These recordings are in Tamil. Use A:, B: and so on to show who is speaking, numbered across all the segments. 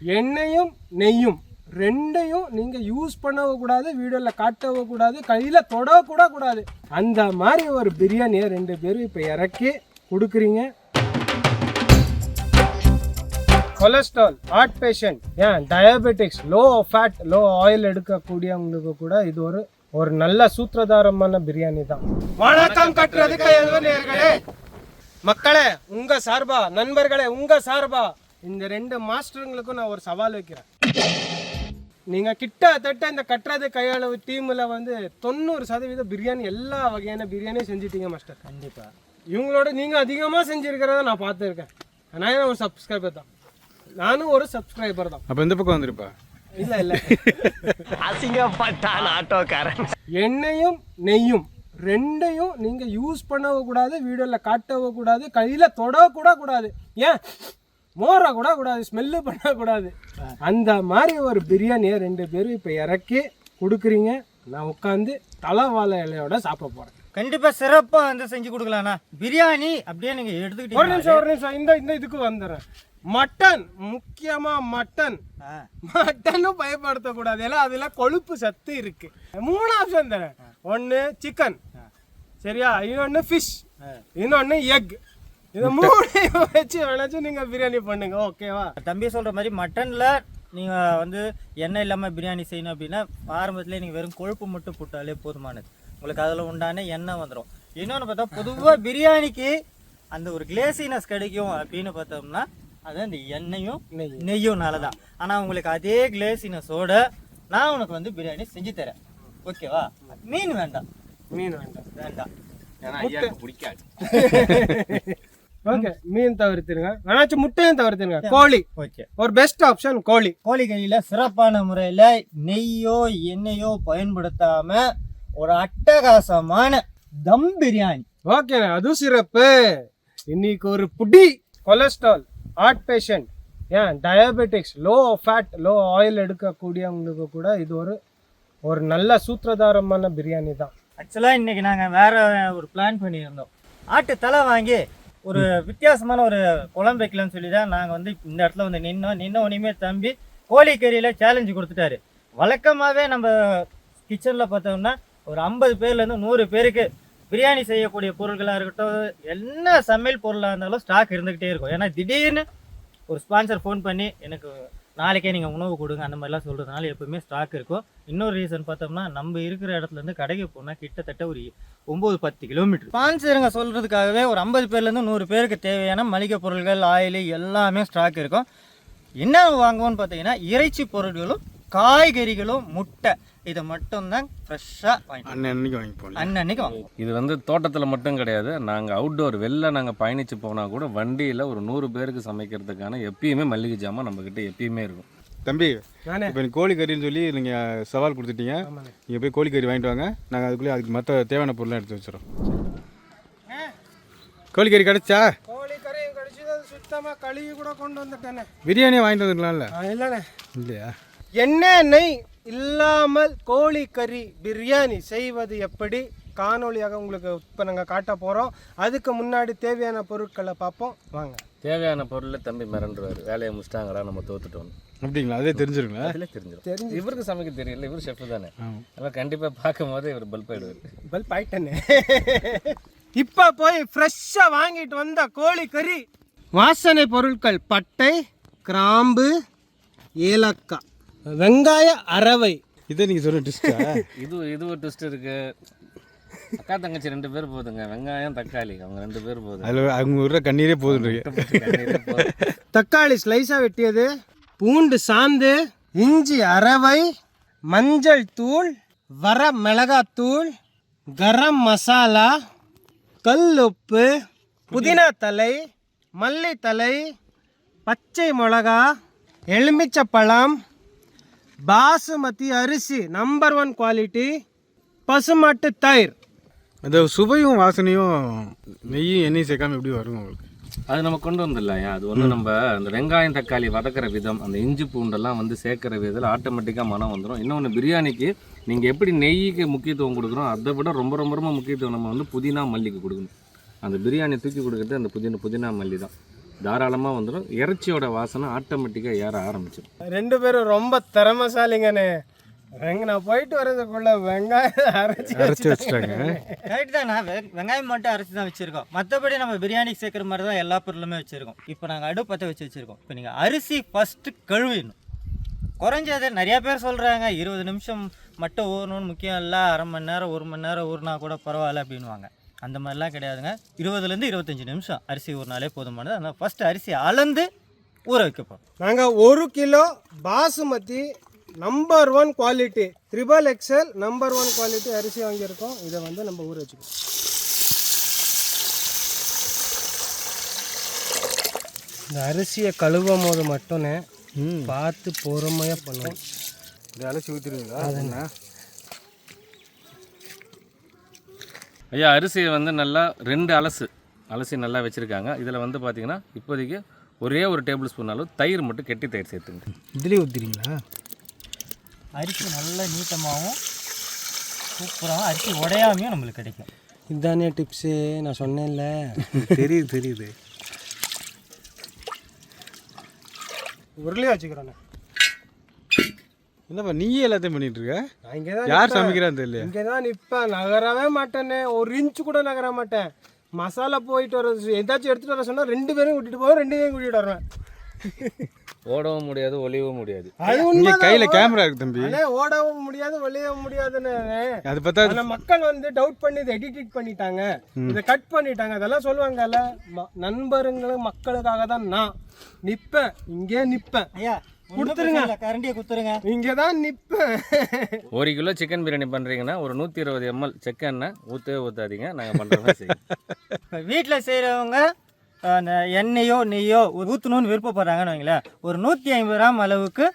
A: எண்ணெயும் நெய்யும் ரெண்டையும் நீங்கள் யூஸ் பண்ணவும் கூடாது வீடியோவில் காட்டவும் கூடாது கையில் தொடவும் கூட கூடாது. அந்த மாதிரி ஒரு பிரியாணியை ரெண்டு பேரும் இப்போ இறக்கி கொடுக்குறீங்க. கொலஸ்ட்ரால் ஹார்ட் பேஷண்ட் ஏன் diabetics low fat low oil எடுக்கக்கூடியவங்களுக்கு கூட இது ஒரு ஒரு நல்ல சூத்திரதாரமான பிரியாணி தான். வணக்கம் கட்டுறதுக்கு மக்களே உங்க சார்பா நண்பர்களே உங்க சார்பா இந்த ரெண்டு மாஸ்டருங்களுக்கும் நான் ஒரு சவால் வைக்கிறேன். நீங்க கிட்டத்தட்ட இந்த கட்டுறது கையளவு டீம்ல வந்து தொண்ணூறு சதவீதம் பிரியாணி எல்லா வகையான பிரியாணியும் செஞ்சிட்டீங்க மாஸ்டர்.
B: கண்டிப்பா.
A: இவங்களோட நீங்க அதிகமா செஞ்சிருக்கிறத நான் பார்த்துருக்கேன். நான் ஒரு சப்ஸ்கிரைபர் தான்? நானும் ஒரு சப்ஸ்கிரைபர் தான்.
C: அப்போ இந்த பக்கம் வந்துருப்பா?
A: இல்ல இல்ல.
B: அசிங்கப்பட்டான் ஆட்டோக்காரன்.
A: எண்ணெயும் நெய்யும் ரெண்டையும் நீங்க யூஸ் பண்ணவும் கூடாது வீடியோல காட்டவும் கூடாது கையில தொடவும் கூட கூடாது. ஏன்? மோற கூட கூடாது ஸ்மெல்லு பண்ணக்கூடாது அந்த மாதிரி ஒரு பிரியாணியை ரெண்டு பேரும் இப்போ இறக்கி கொடுக்குறீங்க. நான் உட்காந்து தலைவாழை இலையோட சாப்பிட போறேன்.
B: கண்டிப்பா சிறப்பா வந்து செஞ்சு கொடுக்கலாம்ண்ணா. பிரியாணி அப்படியே நீங்க
A: ஒரு
B: எடுத்துக்கிட்டீங்க
A: நிமிஷம் ஒரு நிமிஷம். இந்த இந்த இதுக்கு வந்துடுறேன். மட்டன் முக்கியமா மட்டன். மட்டனும் பயன்படுத்தக்கூடாது. ஏன்னா அதுல கொழுப்பு சத்து இருக்கு. மூணு ஆப்ஷன் தரேன். ஒன்று சிக்கன் சரியா? இன்னொன்று ஃபிஷ் இன்னொன்று எக் இது மூணையும் வச்சு வேணாச்சும் நீங்க பிரியாணி பண்ணுங்க ஓகேவா
B: தம்பி சொல்ற மாதிரி மட்டன்ல நீங்க வந்து எண்ணெய் இல்லாம பிரியாணி செய்யணும் அப்படின்னா ஆரம்பத்திலே நீங்க வெறும் கொழுப்பு மட்டும் போட்டாலே போதுமானது. உங்களுக்கு அதுல உண்டான எண்ணெய் வந்துடும் இன்னொன்று பார்த்தா பொதுவா பிரியாணிக்கு அந்த ஒரு கிளேசினஸ் கிடைக்கும் அப்படின்னு பார்த்தோம்னா அது அந்த எண்ணெயும்
A: நெய்.
B: நெய்யும்னால தான் ஆனா உங்களுக்கு அதே கிளேசினஸோட நான் உனக்கு வந்து பிரியாணி செஞ்சு தரேன். ஓகேவா மீன் வேண்டாம்.
A: மீன் வேண்டாம்.
B: வேண்டாம்.
A: ஓகே மீன் தவிர்த்துருங்க. வேணாச்சும் முட்டையும் தவிர்த்துருங்க. கோழி.
B: ஓகே.
A: ஒரு பெஸ்ட் ஆப்ஷன் கோழி.
B: கோழிக்கறியில சிறப்பான முறையில நெய்யோ எண்ணெயோ பயன்படுத்தாம ஒரு அட்டகாசமான தம் பிரியாணி.
A: ஓகே அதுவும் சிறப்பு. இன்னைக்கு ஒரு புடி கொலஸ்ட்ரால் ஹார்ட் பேஷண்ட் ஏன்? Diabetics low fat low oil எடுக்கக்கூடியவங்களுக்கு கூட இது ஒரு ஒரு நல்ல சூத்திரதாரமான பிரியாணி தான்.
B: ஆக்சுவலா இன்னைக்கு நாங்க வேற ஒரு பிளான் பண்ணியிருந்தோம். ஆட்டு தலை வாங்கி ஒரு வித்தியாசமான ஒரு குழம்பு வைக்கலாம்னு சொல்லி தான் நாங்க வந்து இந்த இடத்துல வந்து நின்னோம். நின்ன உடனே தம்பி கோழிக்கறியில சேலஞ்சு கொடுத்துட்டாரு. வழக்கமாவே நம்ம கிச்சன்ல பார்த்தோம்னா ஒரு ஐம்பது பேர்ல இருந்து நூறு பேருக்கு பிரியாணி செய்யக்கூடிய பொருட்களாக இருக்கட்டும் என்ன சமையல் பொருளாக இருந்தாலும் ஸ்டாக் இருந்துக்கிட்டே இருக்கும். ஏன்னா திடீர்னு ஒரு ஸ்பான்சர் ஃபோன் பண்ணி எனக்கு நாளைக்கே நீங்கள் உணவு கொடுங்க அந்த மாதிரிலாம் சொல்கிறதுனால எப்பவுமே ஸ்டாக் இருக்கும். இன்னொரு ரீசன் பார்த்தோம்னா நம்ம இருக்கிற இடத்துல இருந்து கடைக்கு போனால் கிட்டத்தட்ட ஒரு ஒம்பது பத்து கிலோமீட்டர் ஸ்பான்சருங்க சொல்கிறதுக்காகவே ஒரு ஐம்பது பேர்லேருந்து நூறு பேருக்கு தேவையான மளிகை பொருட்கள் ஆயில் எல்லாமே ஸ்டாக் இருக்கும். என்ன வாங்குவோம்னு பார்த்தீங்கன்னா இறைச்சி பொருட்களும் காய்கறிகளும் முட்டை. இதை மட்டும்தான் ஃப்ரெஷ்ஷாக வாங்கிட்டு
C: அண்ணன் அன்னைக்கு வாங்கி போகலாம்.
B: அன்னன்னைக்கு வாங்குவோம்
D: இது வந்து தோட்டத்தில் மட்டும் கிடையாது. நாங்கள் அவுட்டோர் வெளில நாங்கள் பயணித்து போனால் கூட வண்டியில் ஒரு நூறு பேருக்கு சமைக்கிறதுக்கான எப்பயுமே மல்லிகை ஜாமான் நம்மக்கிட்ட எப்பயுமே இருக்கும்.
C: தம்பி
A: நானே.
C: இப்போ எனக்கு கோழிக்கறின்னு சொல்லி நீங்கள் சவால் கொடுத்துட்டீங்க. நீங்கள் போய் கோழிக்கறி வாங்கிட்டு வாங்க. நாங்கள் அதுக்குள்ளே அதுக்கு மற்ற தேவையான பொருள்லாம் எடுத்து வச்சிடறோம். கோழிக்கறி கிடச்சா?
A: கோழி கறி கடிச்சு சுத்தமாக கழுவி கூட கொண்டு வந்துட்டேனே
C: பிரியாணியே வாங்கிட்டு வந்துடலாம்ல?
A: இல்லைண்ணே.
C: இல்லையா?
A: எண்ணெய் நெய் இல்லாமல் கோழி கறி பிரியாணி செய்வது எப்படி? காணொளியாக உங்களுக்கு இப்போ நாங்கள் காட்ட போகிறோம் அதுக்கு முன்னாடி தேவையான பொருட்களை பார்ப்போம். வாங்க.
D: தேவையான பொருள் தம்பி மிரண்டுருவார் வேலையை முடிச்சிட்டாங்கடா நம்ம தோத்துட்டோம்
C: அப்படிங்களா? அதே தெரிஞ்சிருங்களா?
D: அதிலே தெரிஞ்சிடும்
A: தெரிஞ்சு
D: இவருக்கு சமைக்க தெரியல. இவர் ஷெஃப் தானே. அதனால் கண்டிப்பாக பார்க்கும் போது இவர் பல்ப் ஆயிடுவார்.
A: பல்ப் ஆயிட்டனே. இப்போ போய் ஃப்ரெஷ்ஷாக வாங்கிட்டு வந்த கோழி கறி. வாசனை பொருட்கள் பட்டை கிராம்பு ஏலக்காய். வெங்காய அரவை
C: இதே நீங்கள் சொன்ன டிஸ்டா
D: இது இது ஒரு ட்விஸ்ட் இருக்கு. அக்கா தங்கச்சி ரெண்டு பேர் போதுங்க. வெங்காயம் தக்காளி. அவங்க ரெண்டு பேர் போதும்
C: அதில் அவங்க விடுற கண்ணீரே
D: போதும்.
A: தக்காளி ஸ்லைஸாக வெட்டியது. பூண்டு சாந்து இஞ்சி அரவை மஞ்சள் தூள் வர மிளகாத்தூள் கரம் மசாலா கல் உப்பு புதினா தலை மல்லித்தலை பச்சை மிளகா எலுமிச்சப்பழம் பாசுமதி அரிசி நம்பர் ஒன் குவாலிட்டி பசுமாட்டு தயிர்.
C: அந்த சுவையும் வாசனையும் நெய்யும் எண்ணெயும் சேர்க்காம எப்படி வரும் உங்களுக்கு?
D: அது நம்ம கொண்டு வந்துடலாம் அது ஒன்றும் நம்ம அந்த வெங்காயம் தக்காளி வதக்கிற விதம் அந்த இஞ்சி பூண்டெல்லாம் வந்து சேர்க்குற விதத்தில் ஆட்டோமேட்டிக்காக மனம் வந்துடும் இன்னொன்று பிரியாணிக்கு நீங்கள் எப்படி நெய்க்கு முக்கியத்துவம் கொடுக்குறோம் அதை விட ரொம்ப ரொம்ப ரொம்ப முக்கியத்துவம் நம்ம வந்து புதினா மல்லிக்கு கொடுக்கணும். அந்த பிரியாணி தூக்கி கொடுக்குறது அந்த புதினா புதினா மல்லி தான். தாராளமாக வந்துடும் இறைச்சியோட வாசனை ஆட்டோமேட்டிக்காக ஏற ஆரம்பிச்சிடும்
A: ரெண்டு பேரும் ரொம்ப திறமசாலிங்கண்ணே. வெங்க நான் போயிட்டு வரதுக்குள்ள வெங்காயம் அரைச்சி
C: அரைச்சி வச்சுட்டாங்க.
B: கரெக்ட் தான் நான் வெ- வெங்காயம் மட்டும் அரைச்சி தான் வச்சுருக்கோம். மற்றபடி நம்ம பிரியாணிக்கு சேர்க்குற மாதிரி தான் எல்லா பொருளுமே வச்சுருக்கோம். இப்போ நாங்கள் அடுப்பு பற்ற வச்சு வச்சுருக்கோம். இப்போ நீங்கள் அரிசி ஃபஸ்ட்டு கழுவிடணும். குறைஞ்சது நிறைய பேர் சொல்கிறாங்க இருபது நிமிஷம் மட்டும் ஊறணும்னு முக்கியம் இல்லை அரை மணி நேரம் ஒரு மணி நேரம் ஊறினா கூட பரவாயில்ல அப்படின்வாங்க அந்த மாதிரிலாம் கிடையாதுங்க. இருபதுலேருந்து இருபத்தஞ்சி நிமிஷம் அரிசி ஊறினாலே போதுமானது. அதனால் ஃபஸ்ட்டு அரிசி அளந்து ஊற வைக்க போகிறோம்
A: நாங்கள் ஒரு kilo basmati number one quality triple XL number one quality அரிசி வாங்கியிருக்கோம். இதை வந்து நம்ம ஊற வச்சுக்கணும் இந்த அரிசியை கழுவும் போது மட்டும்னே
C: ம்.
A: பார்த்து பொறுமையாக பண்ணணும்.
C: இதை அலசி ஊற்றிடுவீங்களா
D: ஐயா அரிசியை வந்து நல்லா ரெண்டு அலசு அலசி நல்லா வச்சுருக்காங்க. இதில் வந்து பார்த்தீங்கன்னா இப்போதைக்கு ஒரே ஒரு டேபிள் ஸ்பூன் அளவு தயிர் மட்டும் கெட்டி தயிர் சேர்த்துங்க.
C: இதுலேயே ஊற்றிடுங்களா
B: அரிசி நல்ல நீட்டமாகவும் சூப்பராகவும் அரிசி உடையாமையும் நம்மளுக்கு கிடைக்கும்.
A: இதுதானே டிப்ஸு? நான் சொன்னேன்ல.
C: தெரியுது தெரியுது.
A: உருளையாக வச்சுக்கிறேண்ணே.
C: என்னப்பா நீயே எல்லாத்தையும் பண்ணிட்டு இருக்க?
A: நான் இங்கே தான்
C: யார் சமைக்கிறான்னு தெரியல
A: இங்கே தான் நிற்பேன் நகரவே மாட்டேனே. ஒரு இன்ச்சு கூட நகர மாட்டேன். மசாலா போயிட்டு வர ஏதாச்சும் எடுத்துகிட்டு வர சொன்னால் ரெண்டு பேரும் கூட்டிகிட்டு போவேன் ரெண்டு பேரும் கூட்டிகிட்டு வருவேன்.
D: ஓடவும் முடியாது ஒளியவும் முடியாது.
A: அது
C: இங்கே கையில் கேமரா இருக்கு தம்பி.
A: ஓடவும் முடியாது வெளியவும் முடியாதுன்னு.
C: அது பார்த்தா
A: மக்கள் வந்து டவுட் பண்ணி இதை எடிட் பண்ணிட்டாங்க. இதை கட் பண்ணிட்டாங்க. அதெல்லாம் சொல்லுவாங்கல்ல ம- நண்பருங்களும் மக்களுக்காக தான் நான் நிப்பேன். இங்கே நிப்பேன்.
B: ஐயா
A: கொடுத்துருங்க.
B: கரண்டியை கொடுத்துருங்க.
A: இங்கே தான் நிப்பேன்.
D: ஒரு கிலோ சிக்கன் பிரியாணி பண்ணுறீங்கன்னா ஒரு நூற்றி இருபது எம்எல் செக் எண்ணெய் ஊற்றவே ஊற்றாதீங்க நாங்கள் பண்ணுற மாதிரி செய்யுங்க
B: இப்போ வீட்டில் செய்கிறவங்க அந்த எண்ணெயோ நெய்யோ ஊற்றணும்னு விருப்பப்படுறாங்கன்னு வைங்களேன். ஒரு நூற்றி ஐம்பது கிராம் அளவுக்கு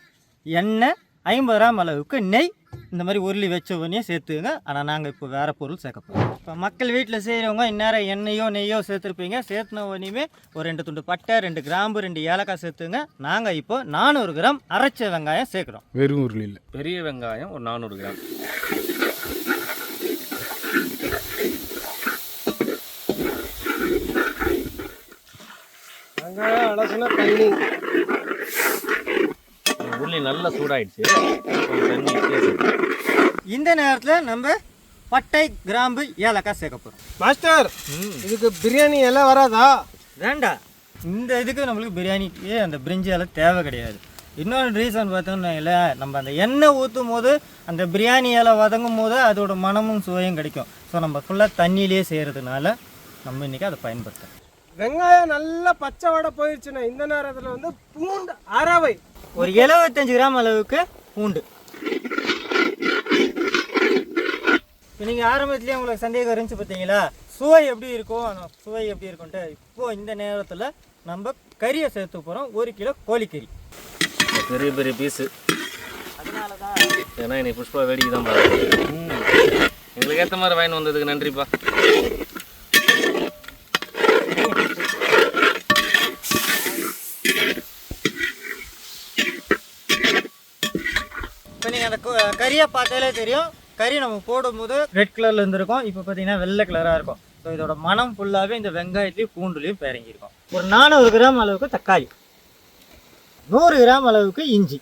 B: எண்ணெய் ஐம்பது கிராம் அளவுக்கு நெய் இந்த மாதிரி உருளி வச்ச உடனே சேர்த்துங்க ஆனால் நாங்கள் இப்போ வேறு பொருள் சேர்க்க போகிறோம் இப்போ மக்கள் வீட்டில் செய்கிறவங்க இந்நேரம் எண்ணெயோ நெய்யோ சேர்த்துருப்பீங்க. சேர்த்துன உடனே ஒரு ரெண்டு துண்டு பட்டை ரெண்டு கிராம்பு ரெண்டு ஏலக்காய் சேர்த்துங்க நாங்கள் இப்போ நானூறு கிராம் அரைச்ச வெங்காயம் சேர்க்குறோம்.
C: வெறும் உருளியில்
D: பெரிய வெங்காயம் ஒரு நானூறு கிராம்.
A: வெங்காயம் அலசுனா தண்ணி.
D: உள்ளி நல்லா சூடாயிடுச்சு. தண்ணி
B: இந்த நேரத்தில் நம்ம பட்டை கிராம்பு ஏலக்காய் சேர்க்க போகிறோம்
A: மாஸ்டர் இதுக்கு பிரியாணி எல்லாம் வராதா?
B: வேண்டாம் இந்த இதுக்கு நம்மளுக்கு பிரியாணிக்கு அந்த பிரிஞ்சி எல்லாம் தேவை கிடையாது. இன்னொரு ரீசன் பார்த்தோம்னா நம்ம அந்த எண்ணெய் ஊற்றும் போது அந்த பிரியாணி இலை வதங்கும் போது அதோட மனமும் சுவையும் கிடைக்கும். ஸோ நம்ம ஃபுல்லாக தண்ணியிலே செய்கிறதுனால நம்ம இன்றைக்கி அதை பயன்படுத்தலாம்.
A: வெங்காயம் நல்லா பச்சை வடை போயிடுச்சுன்னா இந்த நேரத்தில் வந்து பூண்டு அரவை
B: ஒரு எழுபத்தஞ்சு கிராம் அளவுக்கு பூண்டு. இப்போ நீங்கள் ஆரம்பத்துலேயே உங்களுக்கு சந்தேகம் இருந்துச்சு பார்த்தீங்களா சுவை எப்படி இருக்கும்? சுவை எப்படி இருக்கும்ட்டு இப்போ இந்த நேரத்தில் நம்ம கறியை சேர்த்து போகிறோம் ஒரு கிலோ கோழிக்கறி.
D: பெரிய பெரிய பீஸு
B: அதனால தான்
D: ஏன்னா இன்னைக்கு புஷ்பா வேடிக்கை தான் பாருங்க எங்களுக்கு ஏற்ற மாதிரி வாங்கி வந்ததுக்கு நன்றிப்பா.
B: கறியை பார்த்தாலே தெரியும். கறி நம்ம போடும்போது ரெட் கலரில் இருந்திருக்கும். இப்போ பார்த்தீங்கன்னா வெள்ளை கலராக இருக்கும். ஸோ இதோட மனம் ஃபுல்லாகவே இந்த வெங்காயத்துலேயும் பூண்டுலையும் இறங்கியிருக்கும் ஒரு நானூறு கிராம் அளவுக்கு தக்காளி. நூறு கிராம் அளவுக்கு இஞ்சி.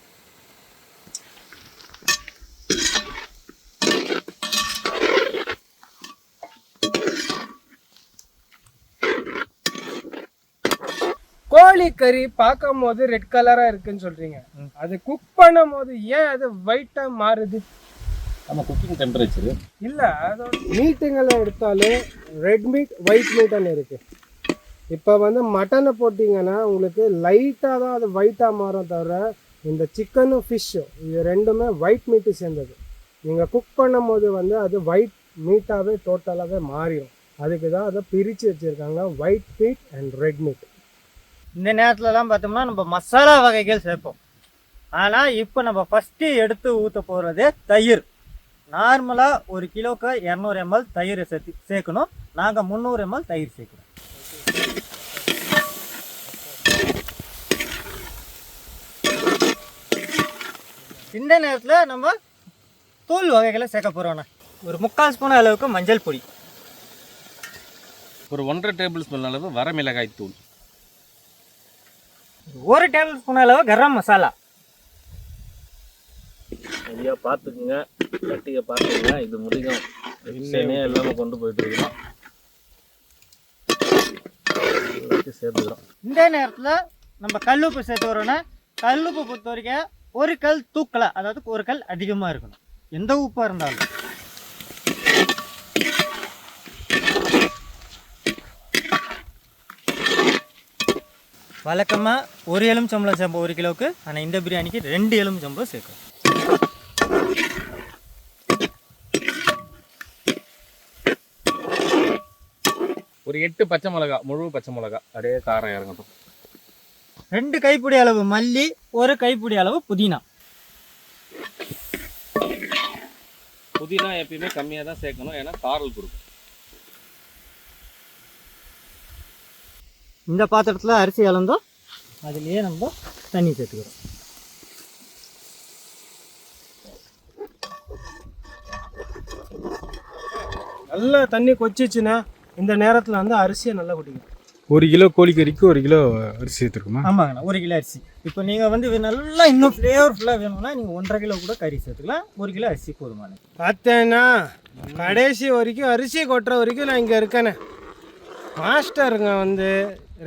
A: கோழிக்கறி பார்க்கும் போது ரெட் கலரா இருக்குன்னு சொல்றீங்க. அது குக் பண்ணும் போது ஏன் அது ஒயிட்டா மாறுது?
D: நம்ம குக்கிங் டெம்பரேச்சர்
A: இல்ல அதோட மீட்டுங்களை எடுத்தாலே ரெட் மீட் ஒயிட் மீட்னு இருக்கு. இப்போ வந்து மட்டனை போட்டிங்கன்னா உங்களுக்கு லைட்டாக தான் அது ஒயிட்டாக மாறும் தவிர இந்த சிக்கனும் ஃபிஷ்ஷும் இது ரெண்டுமே ஒயிட் மீட்டு சேர்ந்தது. நீங்கள் குக் பண்ணும்போது வந்து அது ஒயிட் மீட்டாகவே டோட்டலாகவே மாறிடும். அதுக்கு தான் அதை பிரித்து வச்சுருக்காங்க white meat and red meat
B: இந்த நேரத்துலலாம் பார்த்தோம்னா நம்ம மசாலா வகைகள் சேர்ப்போம். ஆனால் இப்போ நம்ம ஃபஸ்ட்டு எடுத்து ஊற்ற போகிறது தயிர். நார்மலாக ஒரு கிலோக்கு இரநூறு எம்எல் தயிர் சேர்த்து சேர்க்கணும். நாங்கள் முந்நூறு எம்எல் தயிர் சேர்க்கணும் இந்த நேரத்தில் நம்ம தூள் வகைகளை சேர்க்க போகிறோண்ணா ஒரு முக்கால் ஸ்பூன் அளவுக்கு மஞ்சள் பொடி.
D: ஒரு ஒன்றரை டேபிள் ஸ்பூன் அளவு வரமிளகாய் தூள்.
B: ஒரு டேபிள் ஸ்பூன் அளவு கரம் மசாலா.
D: ஐயா பார்த்துக்குங்க. கட்டியை பார்த்துக்குங்க. இது முடியும். எண்ணெயே இல்லாமல் கொண்டு போயிட்டு இருக்கோம். சேர்த்துக்கிறோம்.
B: இந்த நேரத்தில் நம்ம கல்லுப்பு சேர்த்து வரோன்னா கல்லுப்பு பொறுத்த வரைக்கும் ஒரு கல் தூக்கலை அதாவது ஒரு கல் அதிகமாக இருக்கணும். எந்த உப்பாக இருந்தாலும். வழக்கமாக ஒரு எலுமிச்சம்பளம் சேர்ப்போம் ஒரு கிலோவுக்கு ஆனால் இந்த பிரியாணிக்கு ரெண்டு எலுமிச்சம்பளம் சேர்க்கும்
D: ஒரு எட்டு பச்சை மிளகா முழு பச்சை மிளகா அப்படியே காரம் இறங்கட்டும்.
B: ரெண்டு கைப்பிடி அளவு மல்லி ஒரு கைப்பிடி அளவு புதினா.
D: புதினா எப்பயுமே கம்மியாக தான் சேர்க்கணும் ஏன்னா காரல் கொடுக்கும்.
B: இந்த பாத்திரத்தில் அரிசி இழந்தோம் அதுலேயே நம்ம தண்ணி சேர்த்துக்கிறோம்.
A: நல்லா தண்ணி கொச்சிச்சுன்னா இந்த நேரத்தில் வந்து அரிசியை நல்லா குடிக்கும்
C: ஒரு கிலோ கோழிக்கறிக்கு ஒரு கிலோ அரிசி சேர்த்துருக்குமா?
B: ஆமாங்கண்ணா ஒரு கிலோ அரிசி. இப்போ நீங்கள் வந்து நல்லா இன்னும் ஃப்ளேவர்ஃபுல்லாக வேணும்னா நீங்கள் ஒன்றரை கிலோ கூட கறி சேர்த்துக்கலாம். ஒரு கிலோ அரிசி போதுமானது
A: பார்த்தேன்னா கடைசி வரைக்கும் அரிசி கொட்டுற வரைக்கும் நான் இங்கே இருக்கேனே. மாஸ்டருங்க வந்து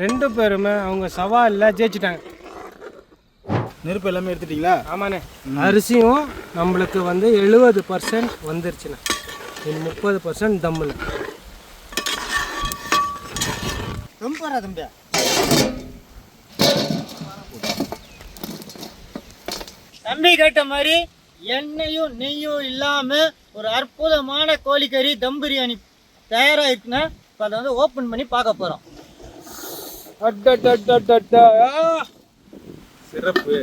A: ரெண்டு பேருமே அவங்க சவாலில் ஜெயிச்சிட்டாங்க.
C: நெருப்பு எல்லாமே எடுத்துட்டீங்களா?
A: ஆமாண்ணே. அரிசியும் நம்மளுக்கு வந்து எழுபது பர்சன்ட் வந்துருச்சுண்ணே. முப்பது பர்சன்ட் தம்மில்
B: ரொம்ப தம்பியா? தம்பி கேட்ட மாதிரி எண்ணெயும் நெய்யும் இல்லாமல் ஒரு அற்புதமான கோழிக்கறி தம் பிரியாணி தயாராக இருக்குன்னா இப்போ அதை வந்து ஓப்பன் பண்ணி பார்க்க போகிறோம்.
C: சிறப்பு.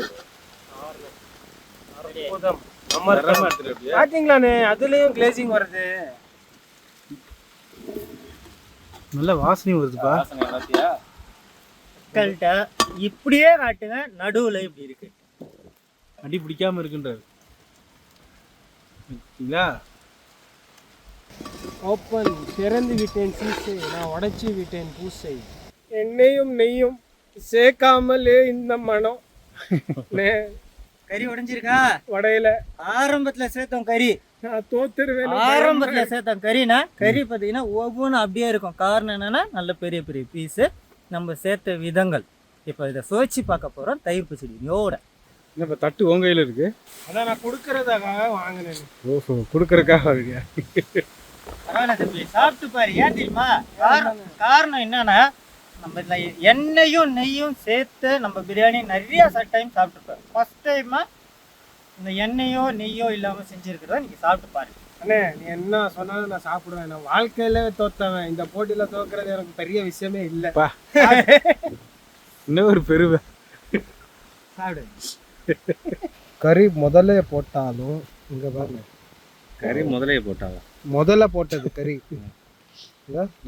A: பாத்தீங்களாண்ணே அதுலயும் கிளேசிங் வருது.
C: நல்ல வாசனையும் வருதுப்பா.
D: வாசனை
B: மக்கள்கிட்ட இப்படியே காட்டுங்க நடுவில் இப்படி இருக்கு.
C: அடி பிடிக்காம இருக்குன்றாரு. சரிங்களா
A: ஓப்பன் திறந்து விட்டேன் சீசை நான் உடைச்சி விட்டேன் பூசை. எண்ணெயும் நெய்யும் சேர்க்காமலே இந்த மனம்.
B: கறி உடைஞ்சிருக்கா?
A: வடையில.
B: ஆரம்பத்துல சேர்த்தோம் கறி. ஆரம்பத்துல சேர்த்தோம் கறினா கறி பார்த்தீங்கன்னா ஒவ்வொன்றும் அப்படியே இருக்கும். காரணம் என்னன்னா நல்ல பெரிய பெரிய பீஸு நம்ம சேர்த்த விதங்கள். இப்போ இதை சுவைச்சு பார்க்க போறோம் தயிர் பச்சடியோட.
C: என்னப்பா தட்டு உங்க கையில இருக்கு?
A: அதான் நான் கொடுக்கறதுக்காக வாங்கினேன்.
C: ஓஹோ கொடுக்கறக்காக வருங்க
B: பரவாயில்ல தம்பி சாப்பிட்டு பாரு. ஏன் தெரியுமா? காரணம் காரணம் என்னன்னா நம்ம இதில் எண்ணெயும் நெய்யும் சேர்த்து நம்ம பிரியாணி நிறைய டைம் சாப்பிட்டுருப்போம் ஃபர்ஸ்ட் டைமாக இந்த எண்ணெயோ நெய்யோ இல்லாமல் செஞ்சுருக்கிறத நீங்கள் சாப்பிட்டு பாருங்க.
A: அண்ணே நீ என்ன சொன்னாலும் நான் சாப்பிடுவேன். நான் வாழ்க்கையில தோத்தவன். இந்த போட்டியில தோக்குறது எனக்கு பெரிய விஷயமே இல்லை.
C: இன்னும் ஒரு பெருமை.
B: சாப்பிடு.
A: கறி முதல்ல போட்டாலும் இங்க பாருங்க.
D: கறி முதலே போட்டாங்க
A: முதல்ல போட்டது கறி.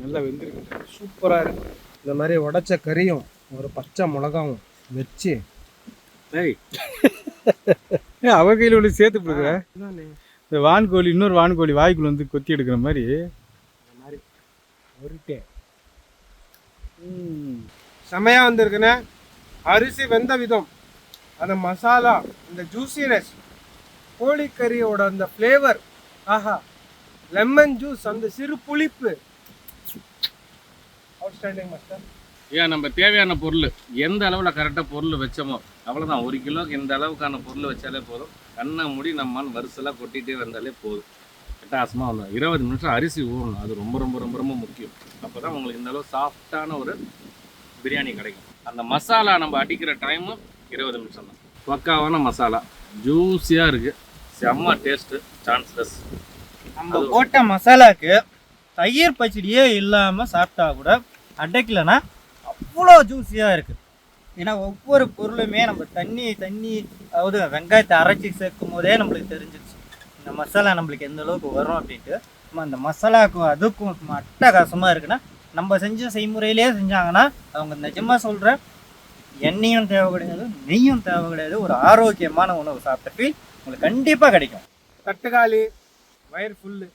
C: நல்லா வெந்திருக்கு.
A: சூப்பரா இருக்கு. இந்த மாதிரி உடைச்ச கறியும் ஒரு பச்சை மிளகாவும் வச்சு.
C: ஏன் அவ கையில உள்ள சேர்த்து கொடுக்குற? இந்த வான்கோழி இன்னொரு வான்கோழி வாய்க்குள்ள வந்து கொத்தி எடுக்கிற மாதிரி.
A: உருட்டேன் செமையா வந்திருக்குண்ணே. அரிசி வெந்த விதம். அந்த மசாலா இந்த ஜூசினஸ் கோழிக்கறியோட அந்த ஃப்ளேவர் ஆஹா. லெமன் ஜூஸ் அந்த சிறு புளிப்பு. அவுட்ஸ்டாண்டிங் மாஸ்டர்
D: ஏன் நம்ம தேவையான பொருள் எந்த அளவில் கரெக்டாக பொருள் வச்சோமோ அவ்வளோதான் ஒரு கிலோக்கு இந்த அளவுக்கான பொருள் வச்சாலே போதும். கண்ணை மூடி நம்மால் வரிசலாக கொட்டிகிட்டே வந்தாலே போதும். அட்டகாசமாக வந்தோம் இருபது நிமிஷம் அரிசி ஊறணும். அது ரொம்ப ரொம்ப ரொம்ப ரொம்ப முக்கியம். அப்போ தான் உங்களுக்கு இந்த அளவு சாஃப்டான ஒரு பிரியாணி கிடைக்கும். அந்த மசாலா நம்ம அடிக்கிற டைமும் இருபது நிமிஷம் தான். பக்காவான மசாலா. ஜூஸியாக இருக்குது செம்ம டேஸ்ட்டு சான்ஸ்லெஸ்
B: நம்ம போட்ட மசாலாக்கு தயிர் பச்சடியே இல்லாமல் சாப்பிட்டா கூட அடைக்கலைன்னா அவ்வளோ ஜூஸியாக இருக்குது ஏன்னா ஒவ்வொரு பொருளுமே நம்ம தண்ணி தண்ணி அதாவது வெங்காயத்தை அரைச்சி சேர்க்கும் போதே நம்மளுக்கு தெரிஞ்சிருச்சு. இந்த மசாலா நம்மளுக்கு எந்த அளவுக்கு வரும் அப்படின்ட்டு நம்ம அந்த மசாலாவுக்கும் அதுக்கும் அட்டகாசமாக இருக்குன்னா நம்ம செஞ்ச செய்முறையிலே செஞ்சாங்கன்னா அவங்க நிஜமாக சொல்கிறேன் எண்ணெயும் தேவை கிடையாது நெய்யும் தேவை கிடையாது ஒரு ஆரோக்கியமான உணவு சாப்பிட்ட ஃபீல் உங்களுக்கு கண்டிப்பாக கிடைக்கும்.
A: தட்டுக்காளி வயிறு ஃபுல்லு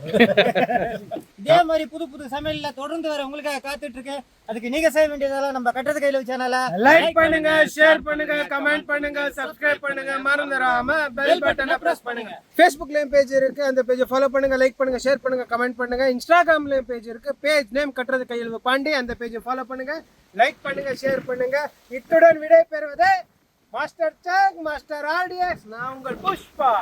B: இதே மாதிரி புது புது சமையல்ல தொடர்ந்து வர உங்களுக்காக காத்துட்டு இருக்கேன் அதுக்கு நீங்க செய்ய வேண்டியதெல்லாம் நம்ம கட்டுறது கையில சேனல
A: லைக் பண்ணுங்க ஷேர் பண்ணுங்க கமெண்ட் பண்ணுங்க சப்ஸ்கிரைப் பண்ணுங்க மறந்துடாம பெல் பட்டனை பிரஸ் பண்ணுங்க. ஃபேஸ்புக்லயும் பேஜ் இருக்கு அந்த பேஜை ஃபாலோ பண்ணுங்க லைக் பண்ணுங்க ஷேர் பண்ணுங்க கமெண்ட் பண்ணுங்க. இன்ஸ்டாகிராம்லயும் பேஜ் இருக்கு பேஜ் நேம் கட்டுறது கையில் பாண்டி அந்த பேஜை ஃபாலோ பண்ணுங்க. லைக் பண்ணுங்க ஷேர் பண்ணுங்க. இத்துடன் விடை பெறுவது மாஸ்டர் சாங் மாஸ்டர் ஆடியன்ஸ் நான் உங்கள் புஷ்பா.